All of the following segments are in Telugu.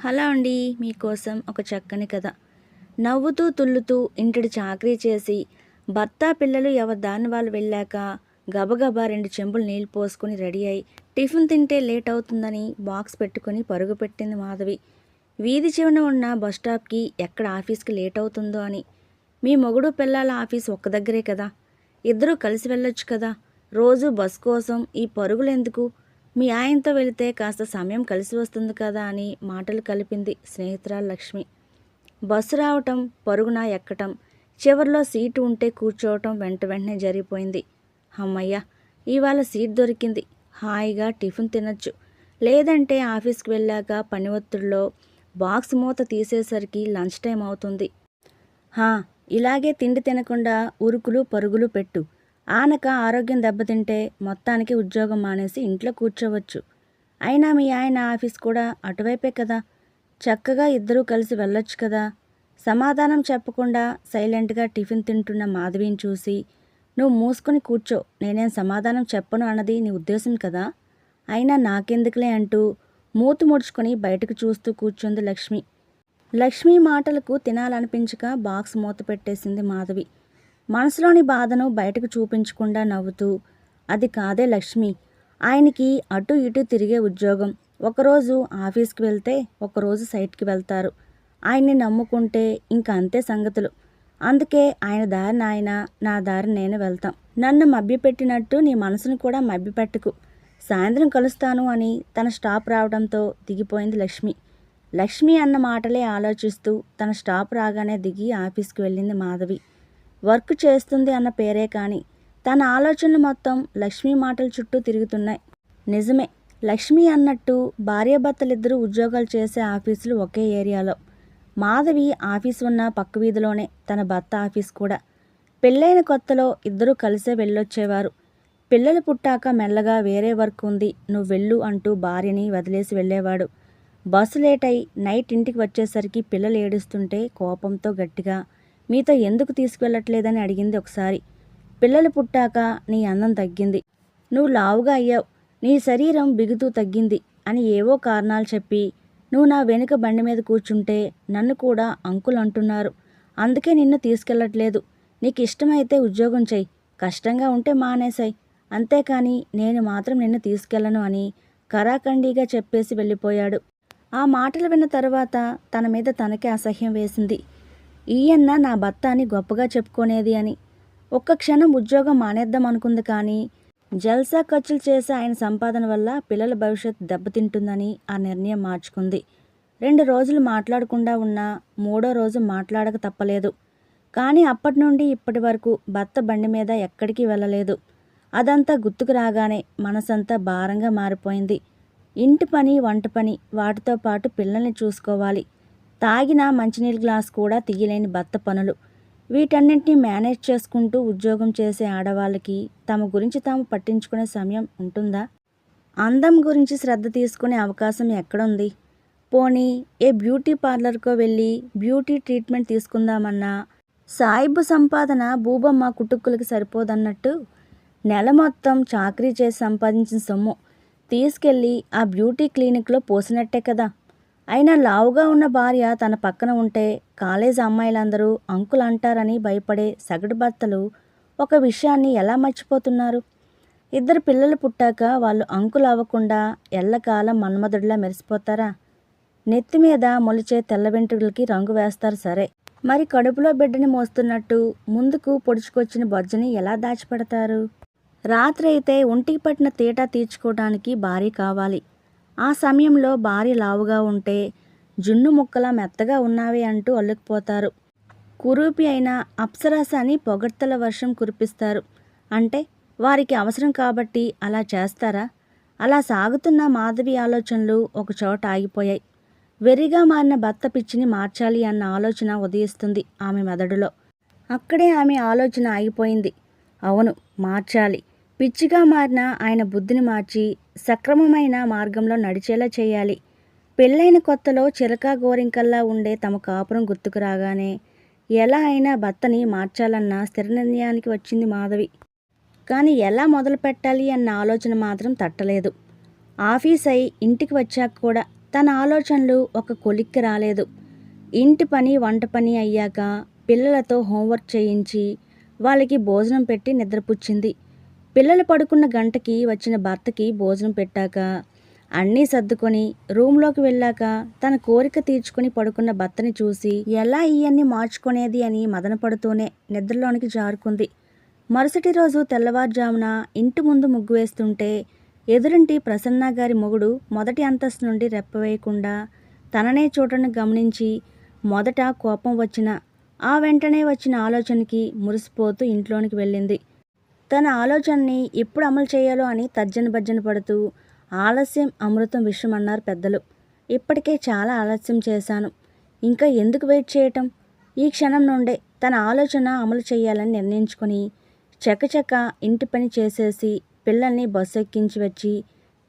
హలో అండి మీకోసం ఒక చక్కని కథ. నవ్వుతూ తుల్లుతూ ఇంటిడి చాకరీ చేసి భర్త పిల్లలు ఎవరి దాని వాళ్ళు వెళ్ళాక గబగబా రెండు చెంబులు నీళ్ళు పోసుకుని రెడీ అయి టిఫిన్ తింటే లేట్ అవుతుందని బాక్స్ పెట్టుకొని పరుగు పెట్టింది మాధవి. వీధి చివరన ఉన్న బస్ స్టాప్కి ఎక్కడ ఆఫీస్కి లేట్ అవుతుందో అని. మీ మొగుడు పిల్లల ఆఫీస్ ఒక్క దగ్గరే కదా. ఇద్దరూ కలిసి వెళ్ళొచ్చు కదా. రోజు బస్ కోసం ఈ పరుగులు ఎందుకు? మీ ఆయనతో వెళితే కాస్త సమయం కలిసి వస్తుంది కదా అని మాటలు కలిపింది స్నేహితురాలు లక్ష్మి. బస్సు రావటం పరుగున ఎక్కటం చివర్లో సీటు ఉంటే కూర్చోవటం వెంట వెంటనే జరిగిపోయింది. అమ్మయ్య ఇవాళ సీట్ దొరికింది. హాయిగా టిఫిన్ తినొచ్చు. లేదంటే ఆఫీస్కి వెళ్ళాక పని ఒత్తిడిలో బాక్స్ మూత తీసేసరికి లంచ్ టైం అవుతుంది. హా ఇలాగే తిండి తినకుండా ఉరుకులు పరుగులు పెట్టు. ఆనక ఆరోగ్యం దెబ్బతింటే మొత్తానికి ఉద్యోగం మానేసి ఇంట్లో కూర్చోవచ్చు. అయినా మీ ఆయన ఆఫీస్ కూడా అటువైపే కదా. చక్కగా ఇద్దరూ కలిసి వెళ్ళొచ్చు కదా. సమాధానం చెప్పకుండా సైలెంట్గా టిఫిన్ తింటున్న మాధవిని చూసి నువ్వు మూసుకొని కూర్చో. నేనేం సమాధానం చెప్పను అన్నది నీ ఉద్దేశం కదా? అయినా నాకెందుకులే అంటూ మూతి ముడుచుకొని బయటకు చూస్తూ కూర్చుంది లక్ష్మి. లక్ష్మి మాటలకు తినాలనిపించక బాక్స్ మూత పెట్టేసింది మాధవి. మనసులోని బాధను బయటకు చూపించకుండా నవ్వుతూ అది కాదే లక్ష్మి ఆయనకి అటు ఇటు తిరిగే ఉద్యోగం. ఒకరోజు ఆఫీస్కి వెళ్తే ఒకరోజు సైట్కి వెళ్తారు. ఆయన్ని నమ్ముకుంటే ఇంక అంతే సంగతులు. అందుకే ఆయన దారి ఆయన నా దారి నేను వెళ్తాం. నన్ను మభ్యపెట్టినట్టు నీ మనసును కూడా మభ్యపెట్టకు. సాయంత్రం కలుస్తాను అని తన స్టాప్ రావడంతో దిగిపోయింది లక్ష్మి. లక్ష్మి అన్న మాటలే ఆలోచిస్తూ తన స్టాప్ రాగానే దిగి ఆఫీస్కి వెళ్ళింది మాధవి. వర్క్ చేస్తుంది అన్న పేరే కానీ తన ఆలోచనలు మొత్తం లక్ష్మి మాటల చుట్టూ తిరుగుతున్నాయి. నిజమే లక్ష్మి అన్నట్టు భార్యాభర్తలిద్దరూ ఉద్యోగాలు చేసే ఆఫీసులు ఒకే ఏరియాలో. మాధవి ఆఫీస్ ఉన్న పక్క వీధిలోనే తన భర్త ఆఫీస్ కూడా. పెళ్ళైన కొత్తలో ఇద్దరూ కలిసే వెళ్ళొచ్చేవారు. పిల్లలు పుట్టాక మెల్లగా వేరే వర్క్ ఉంది నువ్వు వెళ్ళు అంటూ భార్యని వదిలేసి వెళ్ళేవాడు. బస్సు లేట్ అయి నైట్ ఇంటికి వచ్చేసరికి పిల్లలు ఏడుస్తుంటే కోపంతో గట్టిగా మీతో ఎందుకు తీసుకువెళ్ళట్లేదని అడిగింది ఒకసారి. పిల్లలు పుట్టాక నీ అందం తగ్గింది. నువ్వు లావుగా అయ్యావు. నీ శరీరం బిగుతూ తగ్గింది అని ఏవో కారణాలు చెప్పి నువ్వు నా వెనుక బండి మీద కూర్చుంటే నన్ను కూడా అంకులు అంటున్నారు. అందుకే నిన్ను తీసుకెళ్ళట్లేదు. నీకు ఇష్టమైతే ఉద్యోగం చెయ్యి. కష్టంగా ఉంటే మానేశాయి. అంతేకాని నేను మాత్రం నిన్ను తీసుకెళ్ళను అని కరాఖండిగా చెప్పేసి వెళ్ళిపోయాడు. ఆ మాటలు విన్న తర్వాత తన మీద తనకే అసహ్యం వేసింది. ఈయన్న నా భర్త అని గొప్పగా చెప్పుకునేది అని. ఒక్క క్షణం ఉద్యోగం మానేద్దాం అనుకుంది కానీ జల్సా ఖర్చులు చేసే ఆయన సంపాదన వల్ల పిల్లల భవిష్యత్తు దెబ్బతింటుందని ఆ నిర్ణయం మార్చుకుంది. రెండు రోజులు మాట్లాడకుండా ఉన్నా మూడో రోజు మాట్లాడక తప్పలేదు. కానీ అప్పటి నుండి ఇప్పటి వరకు భర్త బండి మీద ఎక్కడికి వెళ్ళలేదు. అదంతా గుర్తుకు రాగానే మనసంతా భారంగా మారిపోయింది. ఇంటి పని వంట పని వాటితో పాటు పిల్లల్ని చూసుకోవాలి. తాగిన మంచినీళ్ళ గ్లాస్ కూడా తీయలేని భర్త పనులు. వీటన్నింటినీ మేనేజ్ చేసుకుంటూ ఉద్యోగం చేసే ఆడవాళ్ళకి తమ గురించి తాము పట్టించుకునే సమయం ఉంటుందా? అందం గురించి శ్రద్ధ తీసుకునే అవకాశం ఎక్కడుంది? పోనీ ఏ బ్యూటీ పార్లర్కో వెళ్ళి బ్యూటీ ట్రీట్మెంట్ తీసుకుందామన్నా సాయిబు సంపాదన భూబమ్మ కుటుక్కులకి సరిపోదన్నట్టు? నెల మొత్తం చాకరీ చేసి సంపాదించిన సొమ్ము తీసుకెళ్ళి ఆ బ్యూటీ క్లినిక్లో పోసినట్టే కదా. అయినా లావుగా ఉన్న భార్య తన పక్కన ఉంటే కాలేజ్ అమ్మాయిలందరూ అంకులు అంటారని భయపడే సగటు భర్తలు ఒక విషయాన్ని ఎలా మర్చిపోతున్నారు? ఇద్దరు పిల్లలు పుట్టాక వాళ్ళు అంకులు అవ్వకుండా ఎల్లకాలం మన్మధుడిలా మెరిసిపోతారా? నెత్తి మీద మొలిచే తెల్ల వెంట్రుకలకి రంగు వేస్తారు సరే. మరి కడుపులో బిడ్డని మోస్తున్నట్టు ముందుకు పొడుచుకొచ్చిన బొజ్జని ఎలా దాచిపెడతారు? రాత్రి అయితే ఒంటికి పట్టిన తీట తీర్చుకోవడానికి భారీ కావాలి. ఆ సమయంలో భార్య లావుగా ఉంటే జున్ను ముక్కలా మెత్తగా ఉన్నావే అంటూ అల్లుకుపోతారు. కురూపి అయిన అప్సరస అని పొగడ్తల వర్షం కురిపిస్తారు. అంటే వారికి అవసరం కాబట్టి అలా చేస్తారా? అలా సాగుతున్న మాధవి ఆలోచనలు ఒకచోట ఆగిపోయాయి. వెర్రిగా మారిన భర్త పిచ్చిని మార్చాలి అన్న ఆలోచన ఉదయిస్తుంది ఆమె మెదడులో. అక్కడే ఆమె ఆలోచన ఆగిపోయింది. అవును మార్చాలి. పిచ్చిగా మారిన ఆయన బుద్ధిని మార్చి సక్రమమైన మార్గంలో నడిచేలా చేయాలి. పెళ్ళైన కొత్తలో చిలకా గోరింకల్లా ఉండే తమ కాపురం గుర్తుకు రాగానే ఎలా అయినా భర్తని మార్చాలన్న స్థిర నిర్ణయానికి వచ్చింది మాధవి. కానీ ఎలా మొదలు పెట్టాలి అన్న ఆలోచన మాత్రం తట్టలేదు. ఆఫీస్ అయి ఇంటికి వచ్చాక కూడా తన ఆలోచనలు ఒక కొలిక్కి రాలేదు. ఇంటి పని వంట పని అయ్యాక పిల్లలతో హోంవర్క్ చేయించి వాళ్ళకి భోజనం పెట్టి నిద్రపుచ్చింది. పిల్లలు పడుకున్న గంటకి వచ్చిన భర్తకి భోజనం పెట్టాక అన్నీ సర్దుకొని రూమ్లోకి వెళ్ళాక తన కోరిక తీర్చుకొని పడుకున్న భర్తని చూసి ఎలా ఇవన్నీ మార్చుకునేది అని మదనపడుతూనే నిద్రలోనికి జారుకుంది. మరుసటి రోజు తెల్లవారుజామున ఇంటి ముందు ముగ్గు వేస్తుంటే ఎదురింటి ప్రసన్న గారి మొగుడు మొదటి అంతస్తు నుండి రెప్పవేయకుండా తననే చోటను గమనించి మొదట కోపం వచ్చిన ఆ వెంటనే వచ్చిన ఆలోచనకి మురిసిపోతూ ఇంట్లోనికి వెళ్ళింది. తన ఆలోచనని ఎప్పుడు అమలు చేయాలో అని తర్జన భర్జన పడుతూ ఆలస్యం అమృతం విషయం అన్నారు పెద్దలు. ఇప్పటికే చాలా ఆలస్యం చేశాను. ఇంకా ఎందుకు వెయిట్ చేయటం? ఈ క్షణం నుండే తన ఆలోచన అమలు చేయాలని నిర్ణయించుకొని చకచక ఇంటి పని చేసేసి పిల్లల్ని బస్సు ఎక్కించి వచ్చి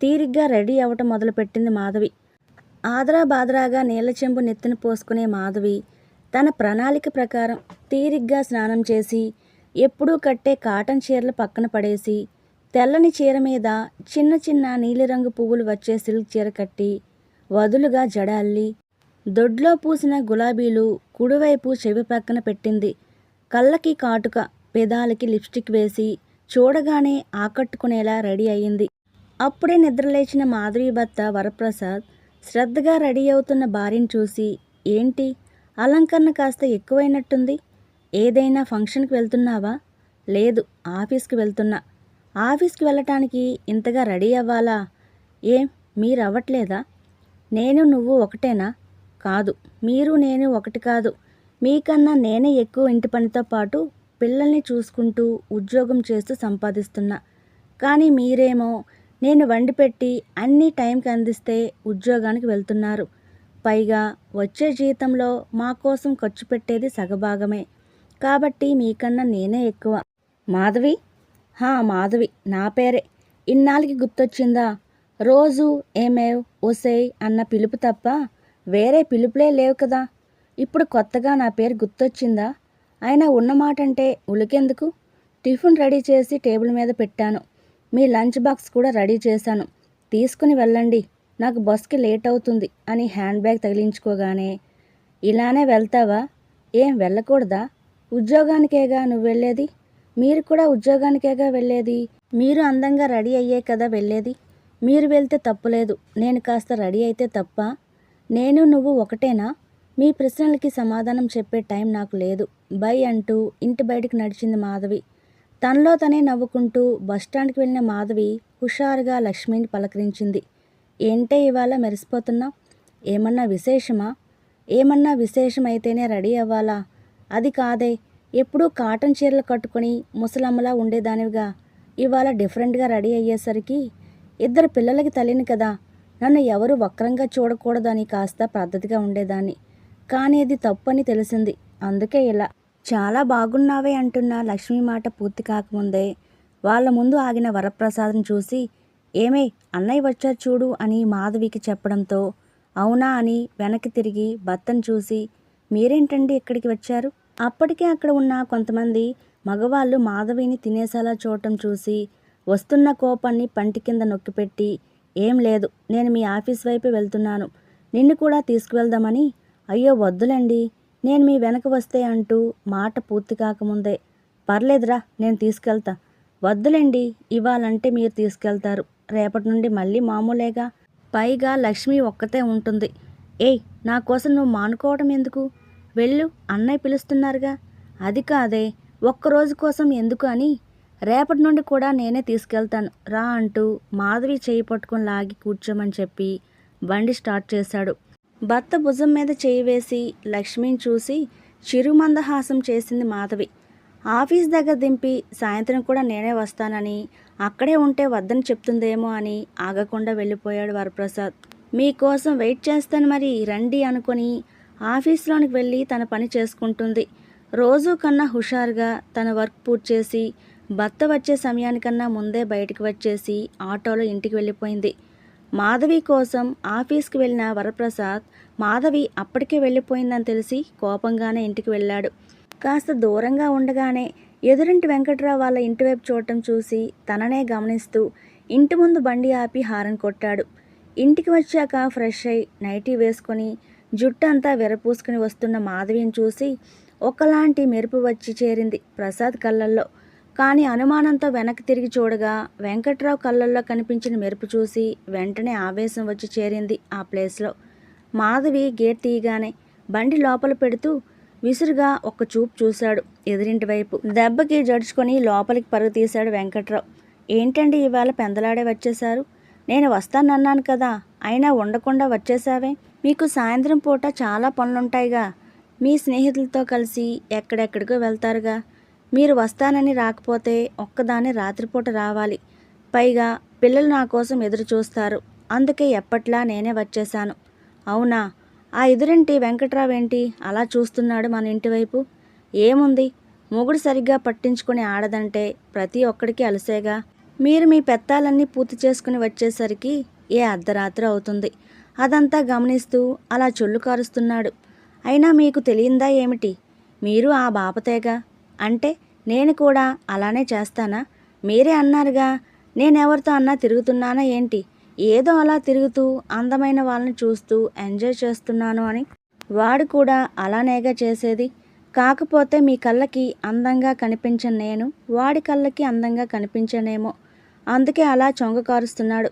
తీరిగ్గా రెడీ అవ్వటం మొదలుపెట్టింది మాధవి. ఆదరా బాదరాగా నీళ్ళ చెంబు నెత్తిన పోసుకునే మాధవి తన ప్రణాళిక ప్రకారం తీరిగ్గా స్నానం చేసి ఎప్పుడూ కట్టే కాటన్ చీరలు పక్కన పడేసి తెల్లని చీర మీద చిన్న చిన్న నీలిరంగు పువ్వులు వచ్చే సిల్క్ చీర కట్టి వదులుగా జడ అల్లి దొడ్లో పూసిన గులాబీలు కుడివైపు చెవి పక్కన పెట్టింది. కళ్ళకి కాటుక పెదాలకి లిప్స్టిక్ వేసి చూడగానే ఆకట్టుకునేలా రెడీ అయ్యింది. అప్పుడే నిద్రలేచిన మాధురి భర్త వరప్రసాద్ శ్రద్ధగా రెడీ అవుతున్న భార్యను చూసి ఏంటి? అలంకరణ కాస్త ఎక్కువైనట్టుంది? ఏదైనా ఫంక్షన్కి వెళ్తున్నావా? లేదు ఆఫీస్కి వెళ్తున్నా. ఆఫీస్కి వెళ్ళటానికి ఇంతగా రెడీ అవ్వాలా? ఏం మీరు అవ్వట్లేదా నేను నువ్వు ఒకటేనా? కాదు మీరు నేను ఒకటి కాదు. మీకన్నా నేనే ఎక్కువ ఇంటి పనితో పాటు పిల్లల్ని చూసుకుంటూ ఉద్యోగం చేస్తూ సంపాదిస్తున్నా. కానీ మీరేమో నేను వండి పెట్టి అన్ని టైంకి అందిస్తే ఉద్యోగానికి వెళ్తున్నారు. పైగా వచ్చే జీతంలో మా కోసం ఖర్చు పెట్టేది సగభాగమే. కాబట్టి మీకన్నా నేనే ఎక్కువ. మాధవి? హా మాధవి. నా పేరే. ఇన్నాళ్ళకి గుర్తొచ్చిందా? రోజు ఏమేవ్ ఒసేయ్ అన్న పిలుపు తప్ప వేరే పిలుపులే లేవు కదా. ఇప్పుడు కొత్తగా నా పేరు గుర్తొచ్చిందా? అయినా ఉన్నమాటంటే ఉలికెందుకు? టిఫిన్ రెడీ చేసి టేబుల్ మీద పెట్టాను. మీ లంచ్ బాక్స్ కూడా రెడీ చేశాను. తీసుకుని వెళ్ళండి. నాకు బస్కి లేట్ అవుతుంది అని హ్యాండ్ బ్యాగ్ తగిలించుకోగానే ఇలానే వెళ్తావా? ఏం వెళ్ళకూడదా? ఉద్యోగానికేగా నువ్వు వెళ్ళేది? మీరు కూడా ఉద్యోగానికేగా వెళ్ళేది? మీరు అందంగా రెడీ అయ్యే కదా వెళ్ళేది? మీరు వెళ్తే తప్పులేదు నేను కాస్త రెడీ అయితే తప్ప. నేను నువ్వు ఒకటేనా? మీ ప్రశ్నలకి సమాధానం చెప్పే టైం నాకు లేదు. బై అంటూ ఇంటి బయటకు నడిచింది మాధవి. తనలో తనే నవ్వుకుంటూ బస్టాండ్కి వెళ్ళిన మాధవి హుషారుగా లక్ష్మిని పలకరించింది. ఏంటే ఇవాళ మెరిసిపోతున్నావు? ఏమన్నా విశేషమా? ఏమన్నా విశేషమైతేనే రెడీ అవ్వాలా? అది కాదే. ఎప్పుడూ కాటన్ చీరలు కట్టుకొని ముసలమ్మలా ఉండేదానివిగా. ఇవాళ డిఫరెంట్గా రెడీ అయ్యేసరికి ఇద్దరు పిల్లలకి తల్లిని కదా. నన్ను ఎవరు వక్రంగా చూడకూడదని కాస్త పద్ధతిగా ఉండేదాన్ని. కానీ అది తప్పని తెలిసింది. అందుకే ఇలా. చాలా బాగున్నావే అంటున్న లక్ష్మి మాట పూర్తి కాకముందే వాళ్ళ ముందు ఆగిన వరప్రసాదం చూసి ఏమే అన్నయ్య వచ్చారు చూడు అని మాధవికి చెప్పడంతో అవునా అని వెనక్కి తిరిగి భర్తను చూసి మీరేంటండి ఇక్కడికి వచ్చారు? అప్పటికే అక్కడ ఉన్న కొంతమంది మగవాళ్ళు మాధవిని తినేసేలా చూడటం చూసి వస్తున్న కోపాన్ని పంటి కింద నొక్కిపెట్టి ఏం లేదు నేను మీ ఆఫీస్ వైపు వెళ్తున్నాను. నిన్ను కూడా తీసుకువెళ్దామని. అయ్యో వద్దులండి. నేను మీ వెనక వస్తే అంటూ మాట పూర్తి కాకముందే పర్లేదురా నేను తీసుకెళ్తా. వద్దులేండి ఇవ్వాలంటే మీరు తీసుకెళ్తారు. రేపటి నుండి మళ్ళీ మామూలేగా. పైగా లక్ష్మి ఒక్కతే ఉంటుంది. ఏయ్ నా కోసం నువ్వు మానుకోవడం ఎందుకు? వెళ్ళు అన్నయ్య పిలుస్తున్నారుగా. అది కాదే ఒక్కరోజు కోసం ఎందుకు అని? రేపటి నుండి కూడా నేనే తీసుకెళ్తాను. రా అంటూ మాధవి చేయి పట్టుకొని లాగి కూర్చోమని చెప్పి బండి స్టార్ట్ చేశాడు. భర్త భుజం మీద చేయి వేసి లక్ష్మిని చూసి చిరుమందహాసం చేసింది మాధవి. ఆఫీస్ దగ్గర దింపి సాయంత్రం కూడా నేనే వస్తానని అక్కడే ఉంటే వద్దని చెప్తుందేమో అని ఆగకుండా వెళ్ళిపోయాడు వరప్రసాద్. మీకోసం వెయిట్ చేస్తాను మరి రండి అనుకొని ఆఫీస్లోనికి వెళ్ళి తన పని చేసుకుంటుంది. రోజు కన్నా హుషారుగా తన వర్క్ పూర్తి చేసి భర్త వచ్చే సమయానికన్నా ముందే బయటికి వచ్చేసి ఆటోలో ఇంటికి వెళ్ళిపోయింది. మాధవి కోసం ఆఫీస్కి వెళ్ళిన వరప్రసాద్ మాధవి అప్పటికే వెళ్ళిపోయిందని తెలిసి కోపంగానే ఇంటికి వెళ్ళాడు. కాస్త దూరంగా ఉండగానే ఎదురింటి వెంకట్రావు వాళ్ళ ఇంటి వైపు చూడటం చూసి తననే గమనిస్తూ ఇంటి ముందు బండి ఆపి హారన్ కొట్టాడు. ఇంటికి వచ్చాక ఫ్రెష్ అయి నైటీ వేసుకొని జుట్టంతా విరపూసుకుని వస్తున్న మాధవిని చూసి ఒకలాంటి మెరుపు వచ్చి చేరింది ప్రసాద్ కళ్ళల్లో. కానీ అనుమానంతో వెనక్కి తిరిగి చూడగా వెంకట్రావు కళ్ళల్లో కనిపించిన మెరుపు చూసి వెంటనే ఆవేశం వచ్చి చేరింది ఆ ప్లేస్లో. మాధవి గేట్ తీయగానే బండి లోపల పెడుతూ విసురుగా ఒక్క చూపు చూశాడు ఎదురింటి వైపు. దెబ్బకి జడుచుకొని లోపలికి పరుగు తీశాడు వెంకట్రావు. ఏంటండి ఇవాళ పెందలాడే వచ్చేశారు? నేను వస్తానన్నాను కదా అయినా ఉండకుండా వచ్చేసావే మీకు సాయంత్రం పూట చాలా పనులుంటాయిగా. మీ స్నేహితులతో కలిసి ఎక్కడెక్కడికో వెళ్తారుగా. మీరు వస్తానని రాకపోతే ఒక్కదాన్ని రాత్రిపూట రావాలి. పైగా పిల్లలు నా కోసం ఎదురు చూస్తారు అందుకే ఎప్పట్లా నేనే వచ్చేశాను. అవునా? ఆ ఎదురింటి వెంకట్రావు ఏంటి అలా చూస్తున్నాడు మన ఇంటి వైపు ఏముంది? మొగుడు సరిగ్గా పట్టించుకుని ఆడదంటే ప్రతి ఒక్కడికి అలసేగా. మీరు మీ పెత్తాలన్నీ పూర్తి చేసుకుని వచ్చేసరికి ఏ అర్ధరాత్రి అవుతుంది? అదంతా గమనిస్తూ అలా చొల్లు కారుస్తున్నాడు. అయినా మీకు తెలియందా ఏమిటి? మీరు ఆ బాపతేగా. అంటే నేను కూడా అలానే చేస్తానా? మీరే అన్నారుగా. నేనెవరితో అన్నా తిరుగుతున్నానా ఏంటి? ఏదో అలా తిరుగుతూ అందమైన వాళ్ళని చూస్తూ ఎంజాయ్ చేస్తున్నాను అని. వాడు కూడా అలానేగా చేసేది. కాకపోతే మీ కళ్ళకి అందంగా కనిపించను నేను. వాడి కళ్ళకి అందంగా కనిపించనేమో. అందుకే అలా చొంగ కారుస్తున్నాడు.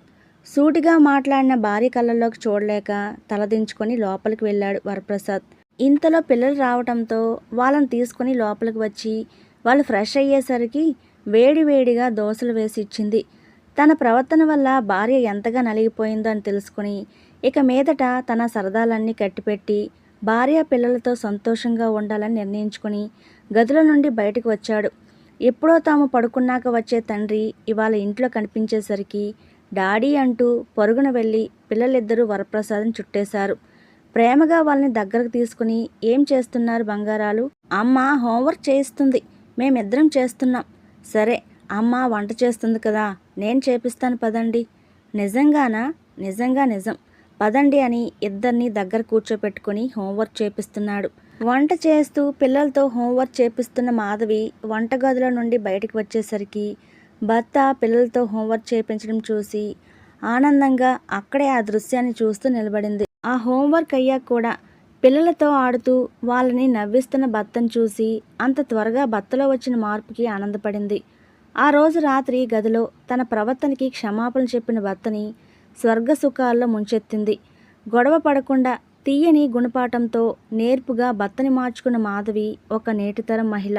సూటిగా మాట్లాడిన భార్య కళ్ళల్లోకి చూడలేక తలదించుకొని లోపలికి వెళ్ళాడు వరప్రసాద్. ఇంతలో పిల్లలు రావటంతో వాళ్ళని తీసుకొని లోపలికి వచ్చి వాళ్ళు ఫ్రెష్ అయ్యేసరికి వేడి వేడిగా దోశలు వేసి ఇచ్చింది. తన ప్రవర్తన వల్ల భార్య ఎంతగా నలిగిపోయిందో అని తెలుసుకుని ఇక మీదట తన సరదాలన్నీ కట్టిపెట్టి భార్య పిల్లలతో సంతోషంగా ఉండాలని నిర్ణయించుకుని గదిలో నుండి బయటకు వచ్చాడు. ఎప్పుడో తాము పడుకున్నాక వచ్చే తండ్రి ఇవాళ ఇంట్లో కనిపించేసరికి డాడీ అంటూ పరుగున వెళ్ళి పిల్లలిద్దరూ వరప్రసాదం చుట్టేశారు. ప్రేమగా వాళ్ళని దగ్గరకు తీసుకుని ఏం చేస్తున్నారు బంగారాలు? అమ్మ హోంవర్క్ చేయిస్తుంది. మేమిద్దరం చేస్తున్నాం. సరే అమ్మ వంట చేస్తుంది కదా నేను చేపిస్తాను పదండి. నిజంగానా? నిజంగా నిజం. పదండి అని ఇద్దరిని దగ్గర కూర్చోపెట్టుకుని హోంవర్క్ చేపిస్తున్నాడు. వంట చేస్తూ పిల్లలతో హోంవర్క్ చేపిస్తున్న మాధవి వంటగదిలో నుండి బయటకు వచ్చేసరికి భర్త పిల్లలతో హోంవర్క్ చేయించడం చూసి ఆనందంగా అక్కడే ఆ దృశ్యాన్ని చూస్తూ నిలబడింది. ఆ హోంవర్క్ అయ్యాక కూడా పిల్లలతో ఆడుతూ వాళ్ళని నవ్విస్తున్న భర్తను చూసి అంత త్వరగా భర్తలో వచ్చిన మార్పుకి ఆనందపడింది. ఆ రోజు రాత్రి గదిలో తన ప్రవర్తనకి క్షమాపణ చెప్పిన భర్తని స్వర్గ సుఖాల్లో ముంచెత్తింది. గొడవ పడకుండా తీయని గుణపాఠంతో నేర్పుగా భర్తని మార్చుకున్న మాధవి ఒక నేటితరం మహిళ.